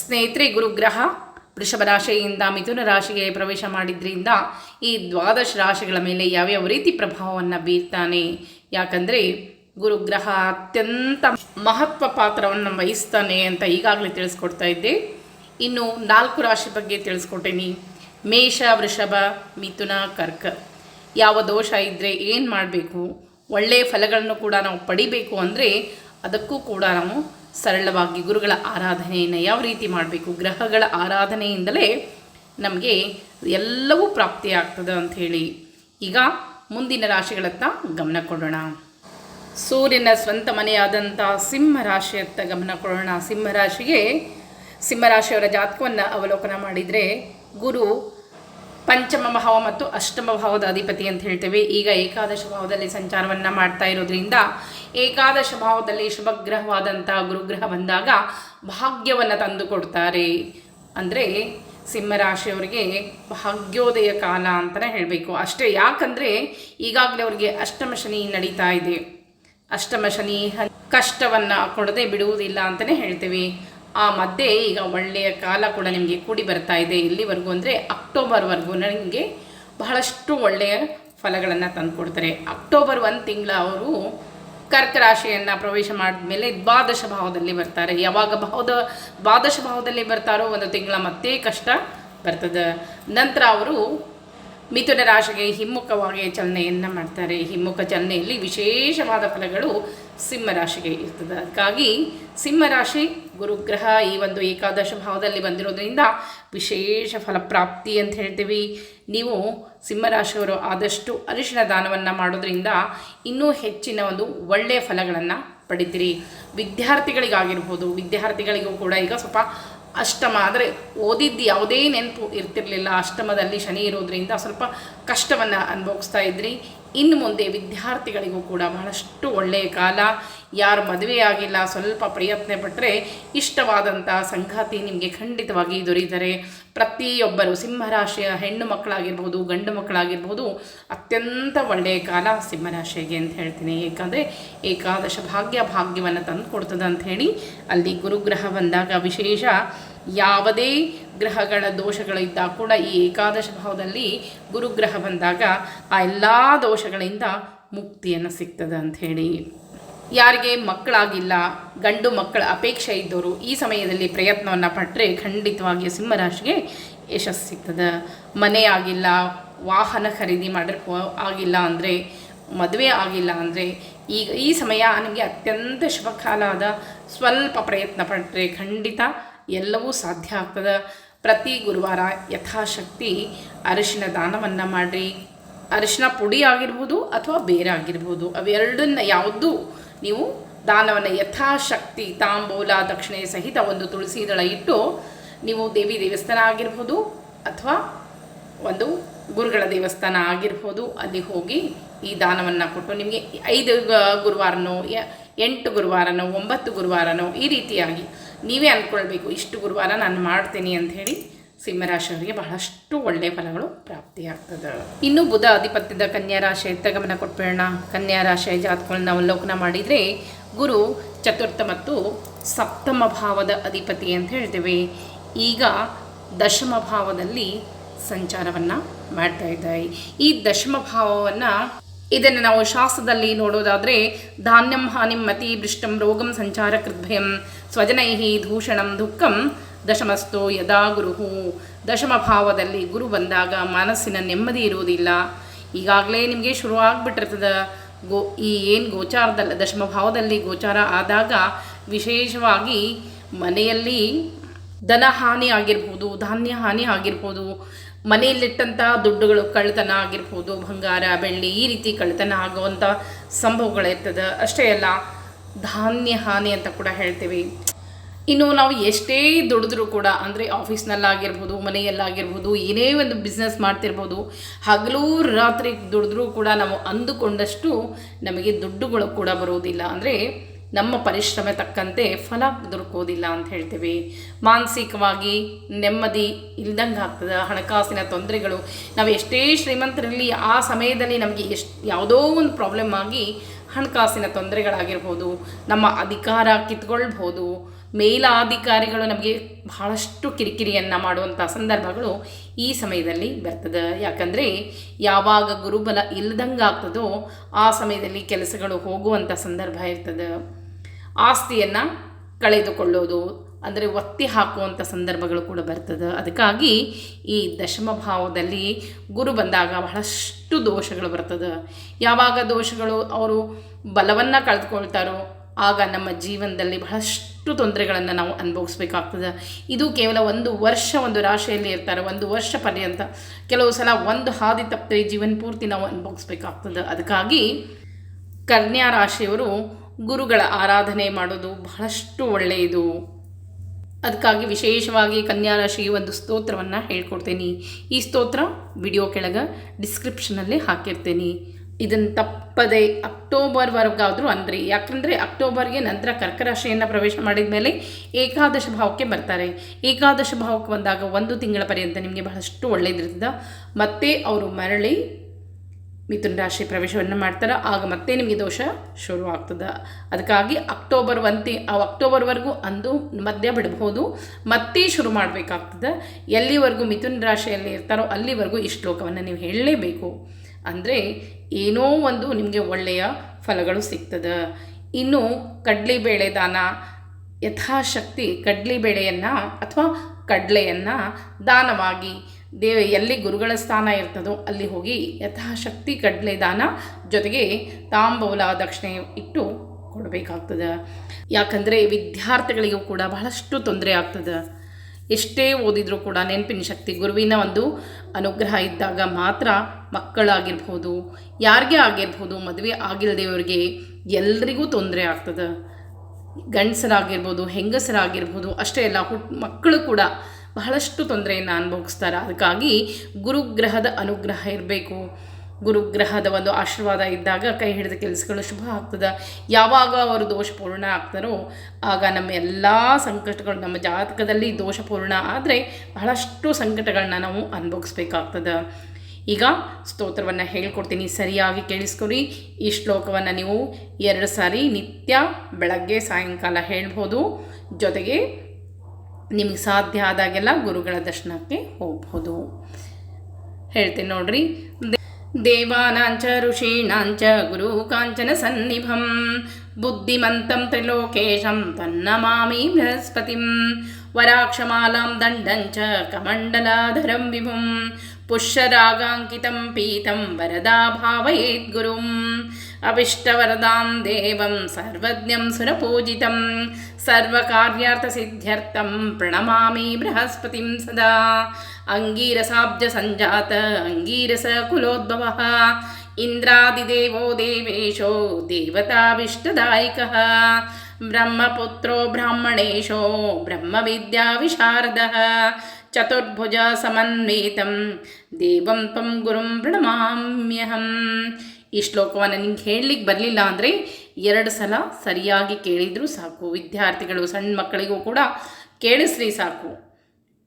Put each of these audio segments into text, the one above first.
ಸ್ನೇಹಿತರೆ, ಗುರುಗ್ರಹ, ವೃಷಭ ರಾಶಿಯಿಂದ ಮಿಥುನ ರಾಶಿಗೆ ಪ್ರವೇಶ ಮಾಡಿದ್ರಿಂದ ಈ ದ್ವಾದಶ ರಾಶಿಗಳ ಮೇಲೆ ಯಾವ್ಯಾವ ರೀತಿ ಪ್ರಭಾವವನ್ನು ಬೀರ್ತಾನೆ? ಯಾಕಂದರೆ ಗುರುಗ್ರಹ ಅತ್ಯಂತ ಮಹತ್ವ ಪಾತ್ರವನ್ನು ವಹಿಸ್ತಾನೆ ಅಂತ ಈಗಾಗಲೇ ತಿಳಿಸ್ಕೊಡ್ತಾ ಇದ್ದೆ. ಇನ್ನು ನಾಲ್ಕು ರಾಶಿ ಬಗ್ಗೆ ತಿಳಿಸ್ಕೊಟ್ಟೇನಿ. ಮೇಷ, ವೃಷಭ, ಮಿಥುನ, ಕರ್ಕ. ಯಾವ ದೋಷ ಇದ್ದರೆ ಏನು ಮಾಡಬೇಕು? ಒಳ್ಳೆಯ ಫಲಗಳನ್ನು ಕೂಡ ನಾವು ಪಡಿಬೇಕು ಅಂದರೆ ಅದಕ್ಕೂ ಕೂಡ ನಾವು ಸರಳವಾಗಿ ಗುರುಗಳ ಆರಾಧನೆಯನ್ನು ಯಾವ ರೀತಿ ಮಾಡಬೇಕು? ಗ್ರಹಗಳ ಆರಾಧನೆಯಿಂದಲೇ ನಮಗೆ ಎಲ್ಲವೂ ಪ್ರಾಪ್ತಿಯಾಗ್ತದೆ ಅಂಥೇಳಿ ಈಗ ಮುಂದಿನ ರಾಶಿಗಳತ್ತ ಗಮನ ಕೊಡೋಣ. ಸೂರ್ಯನ ಸ್ವಂತ ಮನೆಯಾದಂಥ ಸಿಂಹ ರಾಶಿಯತ್ತ ಗಮನ ಕೊಡೋಣ. ಸಿಂಹರಾಶಿಗೆ ಸಿಂಹರಾಶಿಯವರ ಜಾತಕವನ್ನು ಅವಲೋಕನ ಮಾಡಿದರೆ ಗುರು ಪಂಚಮ ಭಾವ ಮತ್ತು ಅಷ್ಟಮ ಭಾವದ ಅಧಿಪತಿ ಅಂತ ಹೇಳ್ತೇವೆ. ಈಗ ಏಕಾದಶ ಭಾವದಲ್ಲಿ ಸಂಚಾರವನ್ನು ಮಾಡ್ತಾ ಇರೋದ್ರಿಂದ ಏಕಾದಶ ಭಾವದಲ್ಲಿ ಶುಭಗ್ರಹವಾದಂಥ ಗುರುಗ್ರಹ ಬಂದಾಗ ಭಾಗ್ಯವನ್ನು ತಂದು ಕೊಡ್ತಾರೆ. ಅಂದರೆ ಸಿಂಹರಾಶಿಯವರಿಗೆ ಭಾಗ್ಯೋದಯ ಕಾಲ ಅಂತಲೇ ಹೇಳಬೇಕು. ಅಷ್ಟೇ ಯಾಕಂದರೆ ಈಗಾಗಲೇ ಅವರಿಗೆ ಅಷ್ಟಮ ಶನಿ ನಡೀತಾ ಇದೆ. ಅಷ್ಟಮ ಶನಿ ಕಷ್ಟವನ್ನು ಕೊಡದೆ ಬಿಡುವುದಿಲ್ಲ ಅಂತಲೇ ಹೇಳ್ತೇವೆ. ಆ ಮಧ್ಯೆ ಈಗ ಒಳ್ಳೆಯ ಕಾಲ ಕೂಡ ನಿಮಗೆ ಕೂಡಿ ಬರ್ತಾ ಇದೆ ಇಲ್ಲಿವರೆಗೂ ಅಂದರೆ ಅಕ್ಟೋಬರ್ವರೆಗೂ ನನಗೆ ಬಹಳಷ್ಟು ಒಳ್ಳೆಯ ಫಲಗಳನ್ನು ತಂದುಕೊಡ್ತಾರೆ ಅಕ್ಟೋಬರ್ ಒಂದು ತಿಂಗಳ ಅವರು ಕರ್ಕ ರಾಶಿಯನ್ನು ಪ್ರವೇಶ ಮಾಡಿದ್ಮೇಲೆ ದ್ವಾದಶ ಭಾವದಲ್ಲಿ ಬರ್ತಾರೆ. ಯಾವಾಗ ಭಾವದ ದ್ವಾದಶ ಭಾವದಲ್ಲಿ ಬರ್ತಾರೋ ಒಂದು ತಿಂಗಳ ಮತ್ತೆ ಕಷ್ಟ ಬರ್ತದೆ. ನಂತರ ಅವರು ಮಿಥುನ ರಾಶಿಗೆ ಹಿಮ್ಮುಖವಾಗಿ ಚಲನೆಯನ್ನು ಮಾಡ್ತಾರೆ. ಹಿಮ್ಮುಖ ಚಲನೆಯಲ್ಲಿ ವಿಶೇಷವಾದ ಫಲಗಳು ಸಿಂಹರಾಶಿಗೆ ಇರ್ತದೆ. ಅದಕ್ಕಾಗಿ ಸಿಂಹರಾಶಿ ಗುರುಗ್ರಹ ಈ ಒಂದು ಏಕಾದಶ ಭಾವದಲ್ಲಿ ಬಂದಿರೋದ್ರಿಂದ ವಿಶೇಷ ಫಲಪ್ರಾಪ್ತಿ ಅಂತ ಹೇಳ್ತೀವಿ. ನೀವು ಸಿಂಹರಾಶಿಯವರು ಆದಷ್ಟು ಅರಿಶಿನ ದಾನವನ್ನು ಮಾಡೋದ್ರಿಂದ ಇನ್ನೂ ಹೆಚ್ಚಿನ ಒಂದು ಒಳ್ಳೆಯ ಫಲಗಳನ್ನು ಪಡಿತೀರಿ. ವಿದ್ಯಾರ್ಥಿಗಳಿಗಾಗಿರ್ಬೋದು, ವಿದ್ಯಾರ್ಥಿಗಳಿಗೂ ಕೂಡ ಈಗ ಸ್ವಲ್ಪ ಅಷ್ಟಮ ಅಂದರೆ ಓದಿದ್ದು ಯಾವುದೇ ನೆನಪು ಇರ್ತಿರಲಿಲ್ಲ. ಅಷ್ಟಮದಲ್ಲಿ ಶನಿ ಇರೋದ್ರಿಂದ ಸ್ವಲ್ಪ ಕಷ್ಟವನ್ನು ಅನುಭವಿಸ್ತಾ ಇದ್ರಿ. ಇನ್ನು ಮುಂದೆ ವಿದ್ಯಾರ್ಥಿಗಳಿಗೂ ಕೂಡ ಬಹಳಷ್ಟು ಒಳ್ಳೆಯ ಕಾಲ, ಯಾರು ಮದುವೆಯಾಗಿಲ್ಲ ಸ್ವಲ್ಪ ಪ್ರಯತ್ನ ಪಟ್ಟರೆ ಇಷ್ಟವಾದಂಥ ಸಂಗಾತಿ ನಿಮಗೆ ಖಂಡಿತವಾಗಿ ದೊರೀತಾರೆ ಪ್ರತಿಯೊಬ್ಬರು ಸಿಂಹರಾಶಿಯ ಹೆಣ್ಣು ಮಕ್ಕಳಾಗಿರ್ಬೋದು, ಗಂಡು ಮಕ್ಕಳಾಗಿರ್ಬೋದು, ಅತ್ಯಂತ ಒಳ್ಳೆಯ ಕಾಲ ಸಿಂಹರಾಶಿಗೆ ಅಂತ ಹೇಳ್ತೀನಿ. ಏಕೆಂದರೆ ಏಕಾದಶ ಭಾಗ್ಯ ಭಾಗ್ಯವನ್ನು ತಂದು ಕೊಡ್ತದೆ ಅಂತ ಹೇಳಿ ಅಲ್ಲಿ ಗುರುಗ್ರಹ ಬಂದಾಗ ವಿಶೇಷ ಯಾವುದೇ ಗ್ರಹಗಳ ದೋಷಗಳಿದ್ದಾಗ ಕೂಡ ಈ ಏಕಾದಶ ಭಾವದಲ್ಲಿ ಗುರುಗ್ರಹ ಬಂದಾಗ ಆ ಎಲ್ಲ ದೋಷಗಳಿಂದ ಮುಕ್ತಿಯನ್ನು ಸಿಗ್ತದೆ ಅಂತ ಹೇಳಿ. ಯಾರಿಗೆ ಮಕ್ಕಳಾಗಿಲ್ಲ, ಗಂಡು ಮಕ್ಕಳ ಅಪೇಕ್ಷೆ ಇದ್ದವರು ಈ ಸಮಯದಲ್ಲಿ ಪ್ರಯತ್ನವನ್ನು ಪಟ್ಟರೆ ಖಂಡಿತವಾಗಿ ಸಿಂಹರಾಶಿಗೆ ಯಶಸ್ಸು ಸಿಗ್ತದೆ. ಮನೆ ಆಗಿಲ್ಲ, ವಾಹನ ಖರೀದಿ ಮಾಡಿರ್ ಆಗಿಲ್ಲ ಅಂದರೆ, ಮದುವೆ ಆಗಿಲ್ಲ ಅಂದರೆ ಈಗ ಈ ಸಮಯ ನನಗೆ ಅತ್ಯಂತ ಶುಭಕಾಲ ಆದ ಸ್ವಲ್ಪ ಪ್ರಯತ್ನ ಪಟ್ಟರೆ ಖಂಡಿತ ಎಲ್ಲವೂ ಸಾಧ್ಯ ಆಗ್ತದೆ. ಪ್ರತಿ ಗುರುವಾರ ಯಥಾಶಕ್ತಿ ಅರಿಶಿನ ದಾನವನ್ನು ಮಾಡಿರಿ. ಅರಿಶಿನ ಪುಡಿ ಆಗಿರ್ಬೋದು ಅಥವಾ ಬೇರೆ ಆಗಿರ್ಬೋದು. ಅವೆರಡನ್ನ ಯಾವುದೂ ನೀವು ದಾನವನ್ನು ಯಥಾಶಕ್ತಿ, ತಾಂಬೂಲ, ದಕ್ಷಿಣೆ ಸಹಿತ ಒಂದು ತುಳಸಿ ದಳ ಇಟ್ಟು ನೀವು ದೇವಿ ದೇವಸ್ಥಾನ ಆಗಿರ್ಬೋದು ಅಥವಾ ಒಂದು ಗುರುಗಳ ದೇವಸ್ಥಾನ ಆಗಿರ್ಬೋದು. ಅಲ್ಲಿ ಹೋಗಿ ಈ ದಾನವನ್ನು ಕೊಟ್ಟು ನಿಮಗೆ ಐದು ಗುರುವಾರನೋ ಎಂಟು ಗುರುವಾರನೋ, ಒಂಬತ್ತು ಗುರುವಾರನೋ ಈ ರೀತಿಯಾಗಿ ನೀವೇ ಅಂದ್ಕೊಳ್ಬೇಕು ಇಷ್ಟು ಗುರುವಾರ ನಾನು ಮಾಡ್ತೀನಿ ಅಂತ ಹೇಳಿ ಸಿಂಹರಾಶಿಯವರಿಗೆ ಬಹಳಷ್ಟು ಒಳ್ಳೆಯ ಫಲಗಳು ಪ್ರಾಪ್ತಿಯಾಗ್ತದೆ ಇನ್ನು ಬುಧ ಅಧಿಪತ್ಯದ ಕನ್ಯಾ ರಾಶಿ ಗಮನ ಕೊಟ್ಬೇಡ ಕನ್ಯಾ ರಾಶಿಯ ಜಾತಕಗಳನ್ನ ಅವಲೋಕನ ಮಾಡಿದರೆ ಗುರು ಚತುರ್ಥ ಮತ್ತು ಸಪ್ತಮ ಭಾವದ ಅಧಿಪತಿ ಅಂತ ಹೇಳ್ತೇವೆ. ಈಗ ದಶಮ ಭಾವದಲ್ಲಿ ಸಂಚಾರವನ್ನು ಮಾಡ್ತಾ ಇದ್ದಾರೆ. ಈ ದಶಮ ಭಾವವನ್ನು ಇದನ್ನು ನಾವು ಶಾಸ್ತ್ರದಲ್ಲಿ ನೋಡೋದಾದರೆ ಧಾನ್ಯಂ ಹಾನಿಂ ಮತಿ ಬೃಷ್ಟಂ ರೋಗಂ ಸಂಚಾರ ಕೃದ್ಭಯಂ ಸ್ವಜನೈ ದೂಷಣಂ ದುಃಖಂ ದಶಮಸ್ತೋ ಯದಾ ಗುರುಹು. ದಶಮ ಭಾವದಲ್ಲಿ ಗುರು ಬಂದಾಗ ಮನಸ್ಸಿನ ನೆಮ್ಮದಿ ಇರುವುದಿಲ್ಲ. ಈಗಾಗಲೇ ನಿಮಗೆ ಶುರು ಆಗ್ಬಿಟ್ಟಿರ್ತದೆ ಗೋ, ಈ ಏನು ಗೋಚಾರದಲ್ಲ ದಶಮ ಭಾವದಲ್ಲಿ ಗೋಚಾರ ಆದಾಗ ವಿಶೇಷವಾಗಿ ಮನೆಯಲ್ಲಿ ದನ ಹಾನಿ ಆಗಿರ್ಬೋದು ಧಾನ್ಯ ಹಾನಿ ಆಗಿರ್ಬೋದು ಮನೆಯಲ್ಲಿಟ್ಟಂಥ ದುಡ್ಡುಗಳು ಕಳ್ತನ ಆಗಿರ್ಬೋದು, ಬಂಗಾರ, ಬೆಳ್ಳಿ, ಈ ರೀತಿ ಕಳ್ತನ ಆಗುವಂಥ ಸಂಭವಗಳಿರ್ತದೆ. ಅಷ್ಟೇ ಅಲ್ಲ ಧಾನ್ಯ ಹಾನಿ ಅಂತ ಕೂಡ ಹೇಳ್ತೇವೆ. ಇನ್ನು ನಾವು ಎಷ್ಟೇ ದುಡಿದ್ರೂ ಕೂಡ ಅಂದರೆ ಆಫೀಸ್ನಲ್ಲಾಗಿರ್ಬೋದು, ಮನೆಯಲ್ಲಾಗಿರ್ಬೋದು, ಏನೇ ಒಂದು ಬಿಸ್ನೆಸ್ ಮಾಡ್ತಿರ್ಬೋದು, ಹಗಲು ರಾತ್ರಿ ದುಡಿದ್ರೂ ಕೂಡ ನಾವು ಅಂದುಕೊಂಡಷ್ಟು ನಮಗೆ ದುಡ್ಡುಗಳು ಕೂಡ ಬರುವುದಿಲ್ಲ. ಅಂದರೆ ನಮ್ಮ ಪರಿಶ್ರಮ ತಕ್ಕಂತೆ ಫಲ ದೊರಕೋದಿಲ್ಲ ಅಂತ ಹೇಳ್ತೇವೆ. ಮಾನಸಿಕವಾಗಿ ನೆಮ್ಮದಿ ಇಲ್ದಂಗೆ ಆಗ್ತದೆ. ಹಣಕಾಸಿನ ತೊಂದರೆಗಳು, ನಾವು ಎಷ್ಟೇ ಶ್ರೀಮಂತರಲ್ಲಿ ಆ ಸಮಯದಲ್ಲಿ ನಮಗೆ ಎಷ್ಟು ಯಾವುದೋ ಒಂದು ಪ್ರಾಬ್ಲಮ್ ಆಗಿ ಹಣಕಾಸಿನ ತೊಂದರೆಗಳಾಗಿರ್ಬೋದು, ನಮ್ಮ ಅಧಿಕಾರ ಕಿತ್ಕೊಳ್ಬೋದು, ಮೇಲಾಧಿಕಾರಿಗಳು ನಮಗೆ ಬಹಳಷ್ಟು ಕಿರಿಕಿರಿಯನ್ನು ಮಾಡುವಂಥ ಸಂದರ್ಭಗಳು ಈ ಸಮಯದಲ್ಲಿ ಬರ್ತದೆ. ಯಾಕಂದರೆ ಯಾವಾಗ ಗುರುಬಲ ಇಲ್ಲದಂಗೆ ಆಗ್ತದೋ ಆ ಸಮಯದಲ್ಲಿ ಕೆಲಸಗಳು ಹೋಗುವಂಥ ಸಂದರ್ಭ ಇರ್ತದೆ. ಆಸ್ತಿಯನ್ನು ಕಳೆದುಕೊಳ್ಳೋದು ಅಂದರೆ ಒತ್ತಿ ಹಾಕುವಂಥ ಸಂದರ್ಭಗಳು ಕೂಡ ಬರ್ತದೆ. ಅದಕ್ಕಾಗಿ ಈ ದಶಮ ಭಾವದಲ್ಲಿ ಗುರು ಬಂದಾಗ ಬಹಳಷ್ಟು ದೋಷಗಳು ಬರ್ತದೆ. ಯಾವಾಗ ದೋಷಗಳು ಅವರು ಬಲವನ್ನು ಕಳೆದುಕೊಳ್ತಾರೋ ಆಗ ನಮ್ಮ ಜೀವನದಲ್ಲಿ ಬಹಳಷ್ಟು ತೊಂದರೆಗಳನ್ನು ನಾವು ಅನುಭವಿಸ್ಬೇಕಾಗ್ತದೆ. ಇದು ಕೇವಲ ಒಂದು ವರ್ಷ ಒಂದು ರಾಶಿಯಲ್ಲಿ ಇರ್ತಾರೆ. ಒಂದು ವರ್ಷ ಪರ್ಯಂತ ಕೆಲವು ಸಲ ಒಂದು ಹಾದಿ ತಪ್ಪದೆ ಜೀವನ ಪೂರ್ತಿ ನಾವು ಅನುಭವಿಸ್ಬೇಕಾಗ್ತದೆ. ಅದಕ್ಕಾಗಿ ಕನ್ಯಾ ರಾಶಿಯವರು ಗುರುಗಳ ಆರಾಧನೆ ಮಾಡೋದು ಬಹಳಷ್ಟು ಒಳ್ಳೆಯದು. ಅದಕ್ಕಾಗಿ ವಿಶೇಷವಾಗಿ ಕನ್ಯಾ ರಾಶಿಗೆ ಒಂದು ಸ್ತೋತ್ರವನ್ನು ಹೇಳ್ಕೊಡ್ತೇನೆ. ಈ ಸ್ತೋತ್ರ ವಿಡಿಯೋ ಕೆಳಗೆ ಡಿಸ್ಕ್ರಿಪ್ಷನಲ್ಲಿ ಹಾಕಿರ್ತೀನಿ. ಇದನ್ನು ತಪ್ಪದೆ ಅಕ್ಟೋಬರ್ವರೆಗಾದರೂ ಅಂದರೆ, ಯಾಕಂದರೆ ಅಕ್ಟೋಬರ್ಗೆ ನಂತರ ಕರ್ಕರಾಶಿಯನ್ನು ಪ್ರವೇಶ ಮಾಡಿದ ಮೇಲೆ ಏಕಾದಶ ಭಾವಕ್ಕೆ ಬರ್ತಾರೆ. ಏಕಾದಶ ಭಾವಕ್ಕೆ ಬಂದಾಗ ಒಂದು ತಿಂಗಳ ಪರ್ಯಂತ ನಿಮಗೆ ಬಹಳಷ್ಟು ಒಳ್ಳೆಯದಿರ್ತದೆ ಮತ್ತೆ ಅವರು ಮರಳಿ ಮಿಥುನ ರಾಶಿ ಪ್ರವೇಶವನ್ನು ಮಾಡ್ತಾರೆ. ಆಗ ಮತ್ತೆ ನಿಮಗೆ ದೋಷ ಶುರು ಆಗ್ತದೆ. ಅದಕ್ಕಾಗಿ ಅಕ್ಟೋಬರ್ ಒಂತಿ, ಆ ಅಕ್ಟೋಬರ್ವರೆಗೂ ಅಂದು ಮಧ್ಯ ಬಿಡಬಹುದು ಮತ್ತೆ ಶುರು ಮಾಡಬೇಕಾಗ್ತದೆ. ಎಲ್ಲಿವರೆಗೂ ಮಿಥುನ ರಾಶಿಯಲ್ಲಿ ಇರ್ತಾರೋ ಅಲ್ಲಿವರೆಗೂ ಈ ಶ್ಲೋಕವನ್ನು ನೀವು ಹೇಳಲೇಬೇಕು. ಅಂದರೆ ಏನೋ ಒಂದು ನಿಮಗೆ ಒಳ್ಳೆಯ ಫಲಗಳು ಸಿಗ್ತದೆ. ಇನ್ನು ಕಡಲೆಬೇಳೆ ದಾನ, ಯಥಾಶಕ್ತಿ ಕಡಲೆಬೇಳೆಯನ್ನು ಅಥವಾ ಕಡಲೆಯನ್ನು ದಾನವಾಗಿ ದೇವ ಎಲ್ಲಿ ಗುರುಗಳ ಸ್ಥಾನ ಇರ್ತದೋ ಅಲ್ಲಿ ಹೋಗಿ ಯಥಾಶಕ್ತಿ ಕಡಲೆ ದಾನ ಜೊತೆಗೆ ತಾಂಬೂಲ ದಕ್ಷಿಣೆ ಇಟ್ಟು ಕೊಡಬೇಕಾಗ್ತದೆ. ಯಾಕಂದರೆ ವಿದ್ಯಾರ್ಥಿಗಳಿಗೂ ಕೂಡ ಬಹಳಷ್ಟು ತೊಂದರೆ ಆಗ್ತದೆ. ಎಷ್ಟೇ ಓದಿದರೂ ಕೂಡ ನೆನಪಿನ ಶಕ್ತಿ ಗುರುವಿನ ಒಂದು ಅನುಗ್ರಹ ಇದ್ದಾಗ ಮಾತ್ರ ಮಕ್ಕಳಾಗಿರ್ಬೋದು, ಯಾರಿಗೆ ಆಗಿರ್ಬೋದು, ಮದುವೆ ಆಗಿಲ್ಲದೆಯವ್ರಿಗೆ ಎಲ್ರಿಗೂ ತೊಂದರೆ ಆಗ್ತದೆ. ಗಂಡಸರಾಗಿರ್ಬೋದು, ಹೆಂಗಸರಾಗಿರ್ಬೋದು, ಅಷ್ಟೇ ಅಲ್ಲ ಹುಟ್ಟು ಮಕ್ಕಳು ಕೂಡ ಬಹಳಷ್ಟು ತೊಂದರೆಯನ್ನು ಅನುಭವಿಸ್ತಾರೆ. ಅದಕ್ಕಾಗಿ ಗುರುಗ್ರಹದ ಅನುಗ್ರಹ ಇರಬೇಕು. ಗುರುಗ್ರಹದ ಒಂದು ಆಶೀರ್ವಾದ ಇದ್ದಾಗ ಕೈ ಹಿಡಿದ ಕೆಲಸಗಳು ಶುಭ ಆಗ್ತದೆ. ಯಾವಾಗ ಅವರು ದೋಷಪೂರ್ಣ ಆಗ್ತಾರೋ ಆಗ ನಮ್ಮ ಎಲ್ಲ ಸಂಕಟಗಳು ನಮ್ಮ ಜಾತಕದಲ್ಲಿ ದೋಷಪೂರ್ಣ ಆದರೆ ಬಹಳಷ್ಟು ಸಂಕಟಗಳನ್ನ ನಾವು ಅನುಭವಿಸ್ಬೇಕಾಗ್ತದೆ. ಈಗ ಸ್ತೋತ್ರವನ್ನು ಹೇಳ್ಕೊಡ್ತೀನಿ. ಸರಿಯಾಗಿ ಕೇಳಿಸ್ಕೊರಿ ಈ ಶ್ಲೋಕವನ್ನು ನೀವು ಎರಡು ಸಾರಿ ನಿತ್ಯ ಬೆಳಗ್ಗೆ ಸಾಯಂಕಾಲ ಹೇಳ್ಬೋದು. ಜೊತೆಗೆ ನಿಮಗೆ ಸಾಧ್ಯ ಆದಾಗೆಲ್ಲ ಗುರುಗಳ ದರ್ಶನಕ್ಕೆ ಹೋಗ್ಬೋದು. ಹೇಳ್ತೀನಿ ನೋಡ್ರಿ. ದೇವಾನಾಂಚ ಋಷೀಣಾಂಚ ಗುರು ಕಾಂಚನ ಸನ್ನಿಭಂ. ಬುದ್ಧಿಮಂತಂ ತ್ರಿಲೋಕೇಶಂ ತನ್ನಮಾಮಿ ಬೃಹಸ್ಪತಿಂ. ವರಾಕ್ಷಮಾಲಾಂ ದಂಡಂಚ ಕಮಂಡಲಾಧರಂ ವಿಭುಂ. ಪುಷ್ಯರಾಗಾಂಕಿತಂ ಪೀತಂ ವರದಾ ಭಾವಯೇತ್ अविष्टवरदां देवं सर्वज्ञं सुरपूजितं सर्वकार्यार्थसिद्ध्यर्थं प्रणमामि बृहस्पतिं सदा। अङ्गीरसाब्जसञ्जात अङ्गीरसकुलोद्भवः इन्द्रादिदेवो देवेशो देवताविष्टदायिकः ब्रह्मपुत्रो ब्राह्मणेशो ब्रह्मविद्याविशारदः चतुर्भुजसमन्वेतं देवं त्वं गुरुं प्रणमाम्यहम्। ಈ ಶ್ಲೋಕವನ್ನು ನಿಂಗೆ ಹೇಳಲಿಕ್ಕೆ ಬರಲಿಲ್ಲ ಅಂದರೆ ಎರಡು ಸಲ ಸರಿಯಾಗಿ ಕೇಳಿದರೂ ಸಾಕು. ವಿದ್ಯಾರ್ಥಿಗಳು ಸಣ್ಣ ಮಕ್ಕಳಿಗೂ ಕೂಡ ಕೇಳಿಸ್ರಿ ಸಾಕು.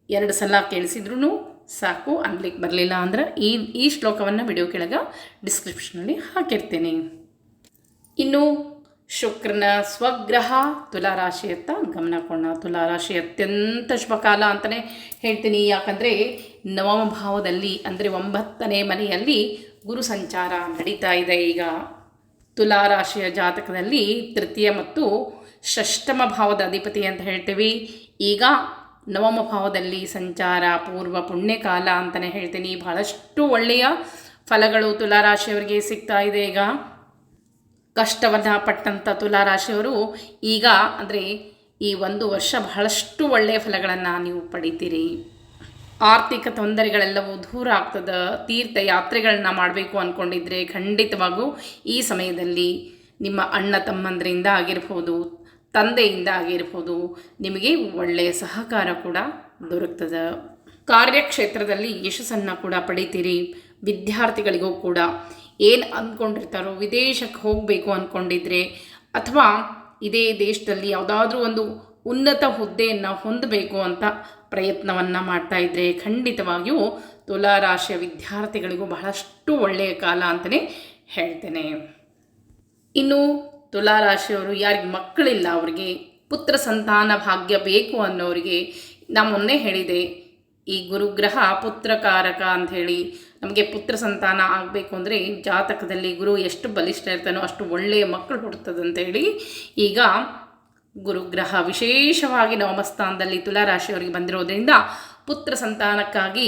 ಎರಡು ಸಲ ಕೇಳಿಸಿದ್ರೂ ಸಾಕು ಅನ್ಲಿಕ್ಕೆ ಬರಲಿಲ್ಲ ಅಂದ್ರೆ ಈ ಈ ಶ್ಲೋಕವನ್ನು ವಿಡಿಯೋ ಕೆಳಗೆ ಡಿಸ್ಕ್ರಿಪ್ಷನಲ್ಲಿ ಹಾಕಿರ್ತೇನೆ. ಇನ್ನು ಶುಕ್ರನ ಸ್ವಗ್ರಹ ತುಲಾರಾಶಿಯತ್ತ ಗಮನ ಕೊಡೋಣ. ತುಲಾರಾಶಿ ಅತ್ಯಂತ ಶುಭಕಾಲ ಅಂತಲೇ ಹೇಳ್ತೀನಿ. ಯಾಕಂದರೆ ನವಮ ಭಾವದಲ್ಲಿ ಅಂದರೆ ಒಂಬತ್ತನೇ ಮನೆಯಲ್ಲಿ ಗುರು ಸಂಚಾರ ನಡೀತಾ ಇದೆ ಈಗ. ತುಲಾರಾಶಿಯ ಜಾತಕದಲ್ಲಿ ತೃತೀಯ ಮತ್ತು ಷಷ್ಠಮ ಭಾವದ ಅಧಿಪತಿ ಅಂತ ಹೇಳ್ತೀವಿ. ಈಗ ನವಮ ಭಾವದಲ್ಲಿ ಸಂಚಾರ, ಪೂರ್ವ ಪುಣ್ಯಕಾಲ ಅಂತಲೇ ಹೇಳ್ತೀನಿ. ಬಹಳಷ್ಟು ಒಳ್ಳೆಯ ಫಲಗಳು ತುಲಾರಾಶಿಯವರಿಗೆ ಸಿಗ್ತಾ ಇದೆ ಈಗ. ಕಷ್ಟವನ್ನು ಪಟ್ಟಂಥ ತುಲಾರಾಶಿಯವರು ಈಗ, ಅಂದರೆ ಈ ಒಂದು ವರ್ಷ ಬಹಳಷ್ಟು ಒಳ್ಳೆಯ ಫಲಗಳನ್ನು ನೀವು ಪಡಿತೀರಿ. ಆರ್ಥಿಕ ತೊಂದರೆಗಳೆಲ್ಲವೂ ದೂರ ಆಗ್ತದೆ ತೀರ್ಥ ಯಾತ್ರೆಗಳನ್ನ ಮಾಡಬೇಕು ಅಂದ್ಕೊಂಡಿದ್ರೆ ಖಂಡಿತವಾಗೂ ಈ ಸಮಯದಲ್ಲಿ ನಿಮ್ಮ ಅಣ್ಣ ತಮ್ಮಂದರಿಂದ ಆಗಿರ್ಬೋದು, ತಂದೆಯಿಂದ ಆಗಿರ್ಬೋದು ನಿಮಗೆ ಒಳ್ಳೆಯ ಸಹಕಾರ ಕೂಡ ದೊರಕ್ತದೆ. ಕಾರ್ಯಕ್ಷೇತ್ರದಲ್ಲಿ ಯಶಸ್ಸನ್ನು ಕೂಡ ಪಡಿತೀರಿ. ವಿದ್ಯಾರ್ಥಿಗಳಿಗೂ ಕೂಡ ಏನು ಅಂದ್ಕೊಂಡಿರ್ತಾರೋ ವಿದೇಶಕ್ಕೆ ಹೋಗಬೇಕು ಅಂದ್ಕೊಂಡಿದ್ರೆ ಅಥವಾ ಇದೇ ದೇಶದಲ್ಲಿ ಯಾವುದಾದ್ರೂ ಒಂದು ಉನ್ನತ ಹುದ್ದೆಯನ್ನು ಹೊಂದಬೇಕು ಅಂತ ಪ್ರಯತ್ನವನ್ನು ಮಾಡ್ತಾ ಇದ್ದರೆ ಖಂಡಿತವಾಗಿಯೂ ತುಲಾರಾಶಿಯ ವಿದ್ಯಾರ್ಥಿಗಳಿಗೂ ಬಹಳಷ್ಟು ಒಳ್ಳೆಯ ಕಾಲ ಅಂತಲೇ ಹೇಳ್ತೇನೆ. ಇನ್ನು ತುಲಾರಾಶಿಯವರು ಯಾರಿಗೆ ಮಕ್ಕಳಿಲ್ಲ, ಅವರಿಗೆ ಪುತ್ರ ಸಂತಾನ ಭಾಗ್ಯ ಬೇಕು ಅನ್ನೋರಿಗೆ ನಾ ಮೊನ್ನೆ ಹೇಳಿದೆ, ಈ ಗುರುಗ್ರಹ ಪುತ್ರಕಾರಕ ಅಂಥೇಳಿ ನಮಗೆ ಪುತ್ರ ಸಂತಾನ ಆಗಬೇಕು ಅಂದರೆ ಜಾತಕದಲ್ಲಿ ಗುರು ಎಷ್ಟು ಬಲಿಷ್ಠ ಇರ್ತಾನೋ ಅಷ್ಟು ಒಳ್ಳೆಯ ಮಕ್ಕಳು ಹುಡ್ತದಂತೇಳಿ ಈಗ ಗುರುಗ್ರಹ. ವಿಶೇಷವಾಗಿ ನವಮಸ್ಥಾನದಲ್ಲಿ ತುಲಾರಾಶಿಯವರಿಗೆ ಬಂದಿರೋದ್ರಿಂದ ಪುತ್ರ ಸಂತಾನಕ್ಕಾಗಿ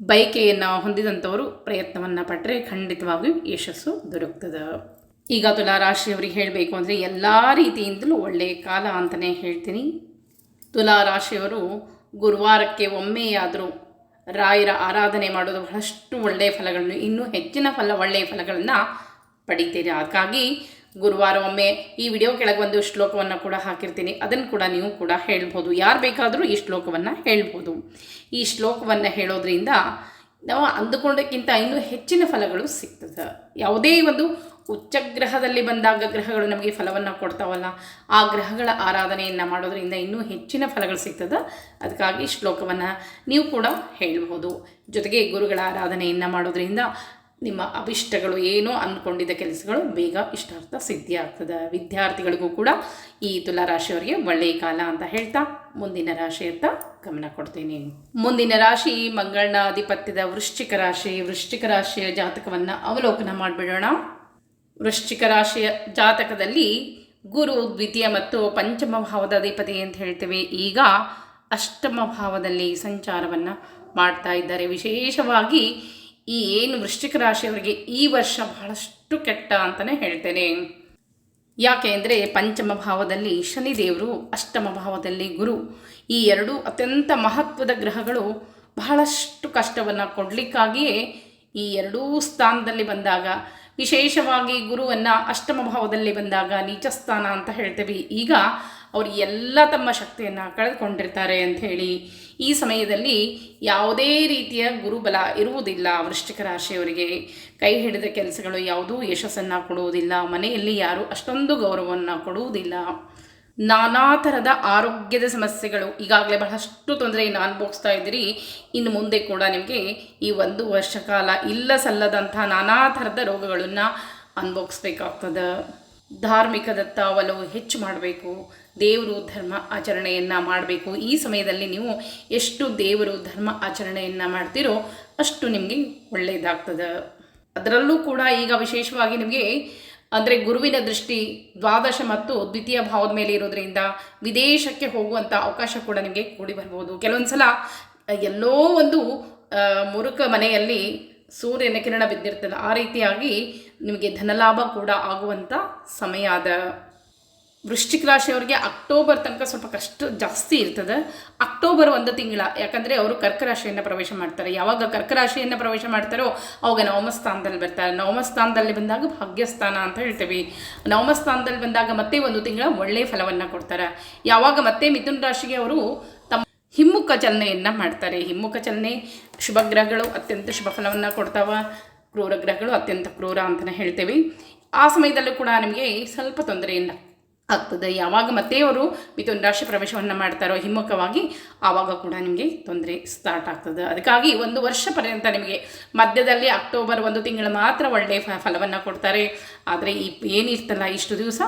ಬಯಕೆಯನ್ನು ಹೊಂದಿದಂಥವರು ಪ್ರಯತ್ನವನ್ನು ಪಟ್ಟರೆ ಖಂಡಿತವಾಗಿಯೂ ಯಶಸ್ಸು ದೊರಕ್ತದೆ. ಈಗ ತುಲಾರಾಶಿಯವರಿಗೆ ಹೇಳಬೇಕು ಅಂದರೆ ಎಲ್ಲ ರೀತಿಯಿಂದಲೂ ಒಳ್ಳೆಯ ಕಾಲ ಅಂತಲೇ ಹೇಳ್ತೀನಿ. ತುಲಾರಾಶಿಯವರು ಗುರುವಾರಕ್ಕೆ ಒಮ್ಮೆಯಾದರೂ ರಾಯರ ಆರಾಧನೆ ಮಾಡೋದು ಬಹಳಷ್ಟು ಒಳ್ಳೆಯ ಫಲಗಳನ್ನು, ಇನ್ನೂ ಹೆಚ್ಚಿನ ಫಲ ಒಳ್ಳೆಯ ಫಲಗಳನ್ನು ಪಡಿತೀರಿ. ಅದಕ್ಕಾಗಿ ಗುರುವಾರ ಒಮ್ಮೆ ಈ ವಿಡಿಯೋ ಕೆಳಗೆ ಒಂದು ಶ್ಲೋಕವನ್ನು ಕೂಡ ಹಾಕಿರ್ತೀನಿ. ಅದನ್ನು ಕೂಡ ನೀವು ಕೂಡ ಹೇಳ್ಬೋದು. ಯಾರು ಬೇಕಾದರೂ ಈ ಶ್ಲೋಕವನ್ನು ಹೇಳ್ಬೋದು. ಈ ಶ್ಲೋಕವನ್ನು ಹೇಳೋದ್ರಿಂದ ನಾವು ಅಂದುಕೊಂಡಕ್ಕಿಂತ ಇನ್ನೂ ಹೆಚ್ಚಿನ ಫಲಗಳು ಸಿಗ್ತದೆ. ಯಾವುದೇ ಒಂದು ಉಚ್ಚ ಗ್ರಹದಲ್ಲಿ ಬಂದಾಗ ಗ್ರಹಗಳು ನಮಗೆ ಫಲವನ್ನು ಕೊಡ್ತಾವಲ್ಲ, ಆ ಗ್ರಹಗಳ ಆರಾಧನೆಯನ್ನು ಮಾಡೋದರಿಂದ ಇನ್ನೂ ಹೆಚ್ಚಿನ ಫಲಗಳು ಸಿಗ್ತದೆ. ಅದಕ್ಕಾಗಿ ಶ್ಲೋಕವನ್ನು ನೀವು ಕೂಡ ಹೇಳ್ಬೋದು. ಜೊತೆಗೆ ಗುರುಗಳ ಆರಾಧನೆಯನ್ನು ಮಾಡೋದ್ರಿಂದ ನಿಮ್ಮ ಅಭಿಷ್ಟಗಳು ಏನೋ ಅಂದ್ಕೊಂಡಿದ್ದ ಕೆಲಸಗಳು ಬೇಗ ಇಷ್ಟಾರ್ಥ ಸಿದ್ಧಿ ಆಗ್ತದೆ. ವಿದ್ಯಾರ್ಥಿಗಳಿಗೂ ಕೂಡ ಈ ತುಲಾರಾಶಿಯವರಿಗೆ ಒಳ್ಳೆಯ ಕಾಲ ಅಂತ ಹೇಳ್ತಾ ಮುಂದಿನ ರಾಶಿಯತ್ತ ಗಮನ ಕೊಡ್ತೀನಿ. ಮುಂದಿನ ರಾಶಿ ಮಂಗಳನ ಆಧಿಪತ್ಯದ ವೃಶ್ಚಿಕ ರಾಶಿ. ವೃಶ್ಚಿಕ ರಾಶಿಯ ಜಾತಕವನ್ನು ಅವಲೋಕನ ಮಾಡಿಬಿಡೋಣ. ವೃಶ್ಚಿಕ ರಾಶಿಯ ಜಾತಕದಲ್ಲಿ ಗುರು ದ್ವಿತೀಯ ಮತ್ತು ಪಂಚಮ ಭಾವದ ಅಧಿಪತಿ ಅಂತ ಹೇಳ್ತೇವೆ. ಈಗ ಅಷ್ಟಮ ಭಾವದಲ್ಲಿ ಸಂಚಾರವನ್ನು ಮಾಡ್ತಾ ಇದ್ದಾರೆ. ವಿಶೇಷವಾಗಿ ಈ ಏನು ವೃಶ್ಚಿಕ ರಾಶಿಯವರಿಗೆ ಈ ವರ್ಷ ಬಹಳಷ್ಟು ಕೆಟ್ಟ ಅಂತಲೇ ಹೇಳ್ತೇನೆ. ಯಾಕೆ ಅಂದರೆ ಪಂಚಮ ಭಾವದಲ್ಲಿ ಶನಿದೇವರು ಅಷ್ಟಮ ಭಾವದಲ್ಲಿ ಗುರು. ಈ ಎರಡು ಅತ್ಯಂತ ಮಹತ್ವದ ಗ್ರಹಗಳು ಬಹಳಷ್ಟು ಕಷ್ಟವನ್ನು ಕೊಡಲಿಕ್ಕಾಗಿಯೇ ಈ ಎರಡೂ ಸ್ಥಾನದಲ್ಲಿ ಬಂದಾಗ, ವಿಶೇಷವಾಗಿ ಗುರುವನ್ನು ಅಷ್ಟಮ ಭಾವದಲ್ಲಿ ಬಂದಾಗ ನೀಚ ಸ್ಥಾನ ಅಂತ ಹೇಳ್ತೇವೆ. ಈಗ ಅವರು ಎಲ್ಲ ತಮ್ಮ ಶಕ್ತಿಯನ್ನು ಕಳೆದುಕೊಂಡಿರ್ತಾರೆ ಅಂತ ಹೇಳಿ ಈ ಸಮಯದಲ್ಲಿ ಯಾವುದೇ ರೀತಿಯ ಗುರುಬಲ ಇರುವುದಿಲ್ಲ ವೃಶ್ಚಿಕ ರಾಶಿಯವರಿಗೆ. ಕೈ ಹಿಡಿದ ಕೆಲಸಗಳು ಯಾವುದೂ ಯಶಸ್ಸನ್ನು ಕೊಡುವುದಿಲ್ಲ. ಮನೆಯಲ್ಲಿ ಯಾರು ಅಷ್ಟೊಂದು ಗೌರವವನ್ನು ಕೊಡುವುದಿಲ್ಲ. ನಾನಾ ಥರದ ಆರೋಗ್ಯದ ಸಮಸ್ಯೆಗಳು ಈಗಾಗಲೇ ಬಹಳಷ್ಟು ತೊಂದರೆಯನ್ನು ಅನುಭವಿಸ್ತಾ ಇದ್ದೀರಿ. ಇನ್ನು ಮುಂದೆ ಕೂಡ ನಿಮಗೆ ಈ ಒಂದು ವರ್ಷ ಕಾಲ ಇಲ್ಲ ಸಲ್ಲದಂಥ ನಾನಾ ಥರದ ರೋಗಗಳನ್ನು ಅನುಭವಿಸ್ಬೇಕಾಗ್ತದೆ. ಧಾರ್ಮಿಕದತ್ತ ಒಲವು ಹೆಚ್ಚು ಮಾಡಬೇಕು. ದೇವರು ಧರ್ಮ ಆಚರಣೆಯನ್ನು ಮಾಡಬೇಕು. ಈ ಸಮಯದಲ್ಲಿ ನೀವು ಎಷ್ಟು ದೇವರು ಧರ್ಮ ಆಚರಣೆಯನ್ನು ಮಾಡ್ತೀರೋ ಅಷ್ಟು ನಿಮಗೆ ಒಳ್ಳೆಯದಾಗ್ತದೆ ಅದರಲ್ಲೂ ಕೂಡ ಈಗ ವಿಶೇಷವಾಗಿ ನಿಮಗೆ ಅಂದರೆ ಗುರುವಿನ ದೃಷ್ಟಿ, ದ್ವಾದಶ ಮತ್ತು ದ್ವಿತೀಯ ಭಾವದ ಮೇಲೆ ಇರೋದ್ರಿಂದ ವಿದೇಶಕ್ಕೆ ಹೋಗುವಂಥ ಅವಕಾಶ ಕೂಡ ನಿಮಗೆ ಕೂಡಿ ಬರ್ಬೋದು. ಕೆಲವೊಂದು ಸಲ ಎಲ್ಲೋ ಒಂದು ಮುರುಕ ಮನೆಯಲ್ಲಿ ಸೂರ್ಯನ ಕಿರಣ ಬಿದ್ದಿರ್ತದೆ. ಆ ರೀತಿಯಾಗಿ ನಿಮಗೆ ಧನಲಾಭ ಕೂಡ ಆಗುವಂಥ ಸಮಯ ಅದ ವೃಶ್ಚಿಕ ರಾಶಿಯವರಿಗೆ ಅಕ್ಟೋಬರ್ ತನಕ ಸ್ವಲ್ಪ ಕಷ್ಟ ಜಾಸ್ತಿ ಇರ್ತದೆ. ಅಕ್ಟೋಬರ್ ಒಂದು ತಿಂಗಳ, ಯಾಕಂದರೆ ಅವರು ಕರ್ಕ ರಾಶಿಯನ್ನು ಪ್ರವೇಶ ಮಾಡ್ತಾರೆ. ಯಾವಾಗ ಕರ್ಕ ರಾಶಿಯನ್ನು ಪ್ರವೇಶ ಮಾಡ್ತಾರೋ ಅವಾಗ ನವಮ ಸ್ಥಾನದಲ್ಲಿ ಬರ್ತಾರೆ. ನವಮ ಸ್ಥಾನದಲ್ಲಿ ಬಂದಾಗ ಭಾಗ್ಯಸ್ಥಾನ ಅಂತ ಹೇಳ್ತೇವೆ. ನವಮ ಸ್ಥಾನದಲ್ಲಿ ಬಂದಾಗ ಮತ್ತೆ ಒಂದು ತಿಂಗಳ ಒಳ್ಳೆಯ ಫಲವನ್ನು ಕೊಡ್ತಾರೆ. ಯಾವಾಗ ಮತ್ತೆ ಮಿಥುನ ರಾಶಿಗೆ ಅವರು ತಮ್ಮ ಹಿಮ್ಮುಖ ಚಲನೆಯನ್ನು ಮಾಡ್ತಾರೆ. ಹಿಮ್ಮುಖ ಚಲನೆ ಶುಭ ಗ್ರಹಗಳು ಅತ್ಯಂತ ಶುಭ ಫಲವನ್ನು ಕೊಡ್ತಾವ. ಕ್ರೂರ ಗ್ರಹಗಳು ಅತ್ಯಂತ ಕ್ರೂರ ಅಂತಲೇ ಹೇಳ್ತೇವೆ. ಆ ಸಮಯದಲ್ಲೂ ಕೂಡ ನಿಮಗೆ ಸ್ವಲ್ಪ ತೊಂದರೆಯನ್ನು ಆಗ್ತದೆ. ಯಾವಾಗ ಮತ್ತೆ ಅವರು ಮಿಥುನ ರಾಶಿ ಪ್ರವೇಶವನ್ನು ಮಾಡ್ತಾರೋ ಹಿಮ್ಮುಖವಾಗಿ ಆವಾಗ ಕೂಡ ನಿಮಗೆ ತೊಂದರೆ ಸ್ಟಾರ್ಟ್ ಆಗ್ತದೆ. ಅದಕ್ಕಾಗಿ ಒಂದು ವರ್ಷ ಪರ್ಯಂತ ನಿಮಗೆ ಮಧ್ಯದಲ್ಲಿ ಅಕ್ಟೋಬರ್ ಒಂದು ತಿಂಗಳು ಮಾತ್ರ ಒಳ್ಳೆಯ ಫಲವನ್ನು ಕೊಡ್ತಾರೆ. ಆದರೆ ಈ ಏನಿರ್ತಲ್ಲ ಇಷ್ಟು ದಿವಸ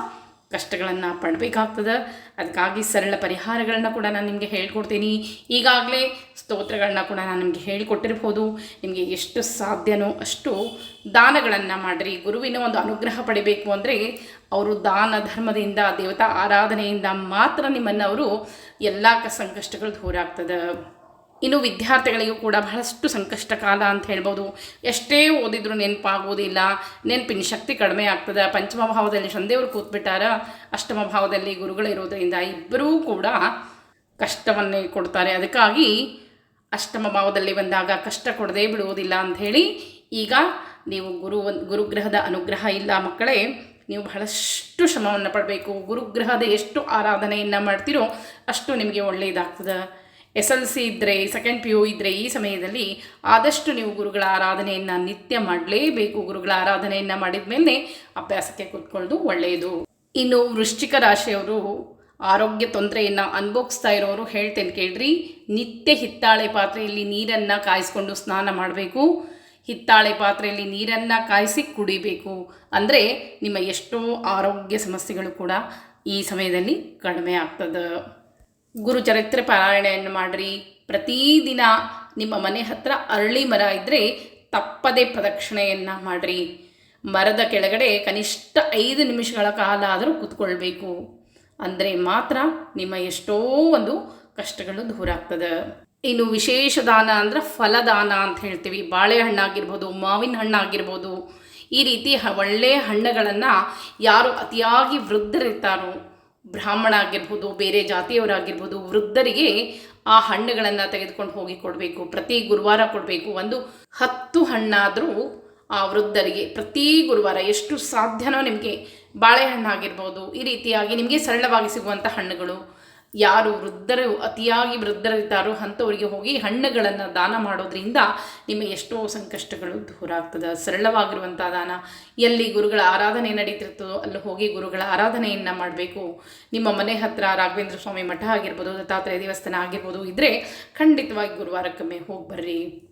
ಕಷ್ಟಗಳನ್ನು ಪಡಬೇಕಾಗ್ತದೆ. ಅದಕ್ಕಾಗಿ ಸರಳ ಪರಿಹಾರಗಳನ್ನ ಕೂಡ ನಾನು ನಿಮಗೆ ಹೇಳ್ಕೊಡ್ತೀನಿ. ಈಗಾಗಲೇ ಸ್ತೋತ್ರಗಳನ್ನ ಕೂಡ ನಾನು ನಿಮಗೆ ಹೇಳಿಕೊಟ್ಟಿರ್ಬೋದು. ನಿಮಗೆ ಎಷ್ಟು ಸಾಧ್ಯನೋ ಅಷ್ಟು ದಾನಗಳನ್ನು ಮಾಡಿರಿ. ಗುರುವಿನ ಒಂದು ಅನುಗ್ರಹ ಪಡಿಬೇಕು ಅಂದರೆ ಅವರು ದಾನ ಧರ್ಮದಿಂದ, ದೇವತಾ ಆರಾಧನೆಯಿಂದ ಮಾತ್ರ ನಿಮ್ಮನ್ನು ಅವರು ಎಲ್ಲ ಸಂಕಷ್ಟಗಳು ದೂರ ಆಗ್ತದೆ. ಇನ್ನು ವಿದ್ಯಾರ್ಥಿಗಳಿಗೂ ಕೂಡ ಬಹಳಷ್ಟು ಸಂಕಷ್ಟ ಕಾಲ ಅಂತ ಹೇಳ್ಬೋದು. ಎಷ್ಟೇ ಓದಿದ್ರು ನೆನಪಾಗೋದಿಲ್ಲ. ನೆನಪಿನ ಶಕ್ತಿ ಕಡಿಮೆ ಆಗ್ತದೆ. ಪಂಚಮ ಭಾವದಲ್ಲಿ ಸಂದೇವರು ಕೂತ್ಬಿಟ್ಟಾರ. ಅಷ್ಟಮ ಭಾವದಲ್ಲಿ ಗುರುಗಳಿರೋದರಿಂದ ಇಬ್ಬರೂ ಕೂಡ ಕಷ್ಟವನ್ನೇ ಕೊಡ್ತಾರೆ. ಅದಕ್ಕಾಗಿ ಅಷ್ಟಮ ಭಾವದಲ್ಲಿ ಬಂದಾಗ ಕಷ್ಟ ಕೊಡದೇ ಬಿಡುವುದಿಲ್ಲ ಅಂಥೇಳಿ ಈಗ ನೀವು ಗುರು ಗುರುಗ್ರಹದ ಅನುಗ್ರಹ ಇಲ್ಲ ಮಕ್ಕಳೇ, ನೀವು ಬಹಳಷ್ಟು ಶ್ರಮವನ್ನು ಪಡಬೇಕು. ಗುರುಗ್ರಹದ ಎಷ್ಟು ಆರಾಧನೆಯನ್ನು ಮಾಡ್ತೀರೋ ಅಷ್ಟು ನಿಮಗೆ ಒಳ್ಳೆಯದಾಗ್ತದೆ ಎಸ್ ಎಲ್ ಸಿ ಇದ್ದರೆ ಸೆಕೆಂಡ್ ಪಿ ಯು ಇದ್ದರೆ ಈ ಸಮಯದಲ್ಲಿ ಆದಷ್ಟು ನೀವು ಗುರುಗಳ ಆರಾಧನೆಯನ್ನು ನಿತ್ಯ ಮಾಡಲೇಬೇಕು. ಗುರುಗಳ ಆರಾಧನೆಯನ್ನು ಮಾಡಿದ ಮೇಲೆ ಅಭ್ಯಾಸಕ್ಕೆ ಕೂತ್ಕೊಳ್ಳೋದು ಒಳ್ಳೆಯದು. ಇನ್ನು ವೃಶ್ಚಿಕ ರಾಶಿಯವರು ಆರೋಗ್ಯ ತೊಂದರೆಯನ್ನು ಅನುಭವಿಸ್ತಾ ಇರೋರು ಹೇಳ್ತೇನೆ ಕೇಳ್ರಿ. ನಿತ್ಯ ಹಿತ್ತಾಳೆ ಪಾತ್ರೆಯಲ್ಲಿ ನೀರನ್ನು ಕಾಯಿಸ್ಕೊಂಡು ಸ್ನಾನ ಮಾಡಬೇಕು. ಹಿತ್ತಾಳೆ ಪಾತ್ರೆಯಲ್ಲಿ ನೀರನ್ನು ಕಾಯಿಸಿ ಕುಡಿಬೇಕು. ಅಂದರೆ ನಿಮ್ಮ ಎಷ್ಟೋ ಆರೋಗ್ಯ ಸಮಸ್ಯೆಗಳು ಕೂಡ ಈ ಸಮಯದಲ್ಲಿ ಕಡಿಮೆ ಆಗ್ತದೆ. ಗುರು ಚರಿತ್ರೆ ಪಾರಾಯಣೆಯನ್ನು ಮಾಡಿರಿ. ಪ್ರತಿದಿನ ನಿಮ್ಮ ಮನೆ ಹತ್ರ ಅರಳಿ ಮರ ಇದ್ದರೆ ತಪ್ಪದೇ ಪ್ರದಕ್ಷಿಣೆಯನ್ನು ಮಾಡಿರಿ. ಮರದ ಕೆಳಗಡೆ ಕನಿಷ್ಠ ಐದು ನಿಮಿಷಗಳ ಕಾಲ ಆದರೂ ಕೂತ್ಕೊಳ್ಬೇಕು. ಅಂದರೆ ಮಾತ್ರ ನಿಮ್ಮ ಎಷ್ಟೋ ಒಂದು ಕಷ್ಟಗಳು ದೂರ ಆಗ್ತದೆ. ಇನ್ನು ವಿಶೇಷ ದಾನ ಅಂದ್ರೆ ಫಲದಾನ ಅಂತ ಹೇಳ್ತೀವಿ. ಬಾಳೆಹಣ್ಣಾಗಿರ್ಬೋದು ಮಾವಿನ ಹಣ್ಣಾಗಿರ್ಬೋದು ಈ ರೀತಿ ಒಳ್ಳೆಯ ಹಣ್ಣುಗಳನ್ನು ಯಾರು ಅತಿಯಾಗಿ ವೃದ್ಧರಿರ್ತಾರೋ ಬ್ರಾಹ್ಮಣ ಆಗಿರ್ಬೋದು, ಬೇರೆ ಜಾತಿಯವರಾಗಿರ್ಬೋದು, ವೃದ್ಧರಿಗೆ ಆ ಹಣ್ಣುಗಳನ್ನು ತೆಗೆದುಕೊಂಡು ಹೋಗಿ ಕೊಡಬೇಕು, ಪ್ರತಿ ಗುರುವಾರ ಕೊಡಬೇಕು. ಒಂದು ಹತ್ತು ಹಣ್ಣಾದರೂ ಆ ವೃದ್ಧರಿಗೆ ಪ್ರತಿ ಗುರುವಾರ ಎಷ್ಟು ಸಾಧ್ಯನೋ ನಿಮಗೆ ಬಾಳೆಹಣ್ಣು ಆಗಿರ್ಬೋದು ಈ ರೀತಿಯಾಗಿ ನಿಮಗೆ ಸರಳವಾಗಿ ಸಿಗುವಂಥ ಹಣ್ಣುಗಳು. ಯಾರು ವೃದ್ಧರು, ಅತಿಯಾಗಿ ವೃದ್ಧರಿದ್ದಾರೋ ಅಂಥವರಿಗೆ ಹೋಗಿ ಹಣ್ಣುಗಳನ್ನು ದಾನ ಮಾಡೋದ್ರಿಂದ ನಿಮಗೆ ಎಷ್ಟೋ ಸಂಕಷ್ಟಗಳು ದೂರ ಆಗ್ತದೆ. ಸರಳವಾಗಿರುವಂಥ ದಾನ. ಎಲ್ಲಿ ಗುರುಗಳ ಆರಾಧನೆ ನಡೀತಿರ್ತದೋ ಅಲ್ಲಿ ಹೋಗಿ ಗುರುಗಳ ಆರಾಧನೆಯನ್ನು ಮಾಡಬೇಕು. ನಿಮ್ಮ ಮನೆ ಹತ್ರ ರಾಘವೇಂದ್ರ ಸ್ವಾಮಿ ಮಠ ಆಗಿರ್ಬೋದು, ದತ್ತಾತ್ರೇಯ ದೇವಸ್ಥಾನ ಆಗಿರ್ಬೋದು ಇದ್ದರೆ ಖಂಡಿತವಾಗಿ ಗುರುವಾರಕ್ಕೊಮ್ಮೆ ಹೋಗಿ ಬರ್ರಿ.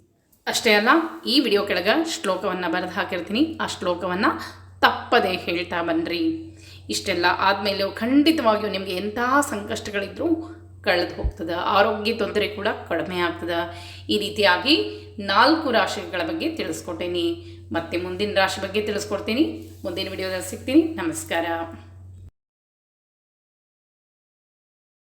ಅಷ್ಟೇ ಅಲ್ಲ, ಈ ವಿಡಿಯೋ ಕೆಳಗೆ ಶ್ಲೋಕವನ್ನು ಬರೆದು ಹಾಕಿರ್ತೀನಿ. ಆ ಶ್ಲೋಕವನ್ನು ತಪ್ಪದೇ ಹೇಳ್ತಾ ಬನ್ನಿರಿ ಇಷ್ಟೆಲ್ಲ ಆದಮೇಲೆ ಖಂಡಿತವಾಗಿಯೂ ನಿಮಗೆ ಎಂತಹ ಸಂಕಷ್ಟಗಳಿದ್ರೂ ಕಳೆದು ಹೋಗ್ತದೆ. ಆರೋಗ್ಯ ತೊಂದರೆ ಕೂಡ ಕಡಿಮೆ ಆಗ್ತದೆ. ಈ ರೀತಿಯಾಗಿ ನಾಲ್ಕು ರಾಶಿಗಳ ಬಗ್ಗೆ ತಿಳಿಸ್ಕೊಟ್ಟೇನಿ. ಮತ್ತೆ ಮುಂದಿನ ರಾಶಿ ಬಗ್ಗೆ ತಿಳಿಸ್ಕೊಡ್ತೀನಿ. ಮುಂದಿನ ವಿಡಿಯೋದಲ್ಲಿ ಸಿಗ್ತೀನಿ. ನಮಸ್ಕಾರ.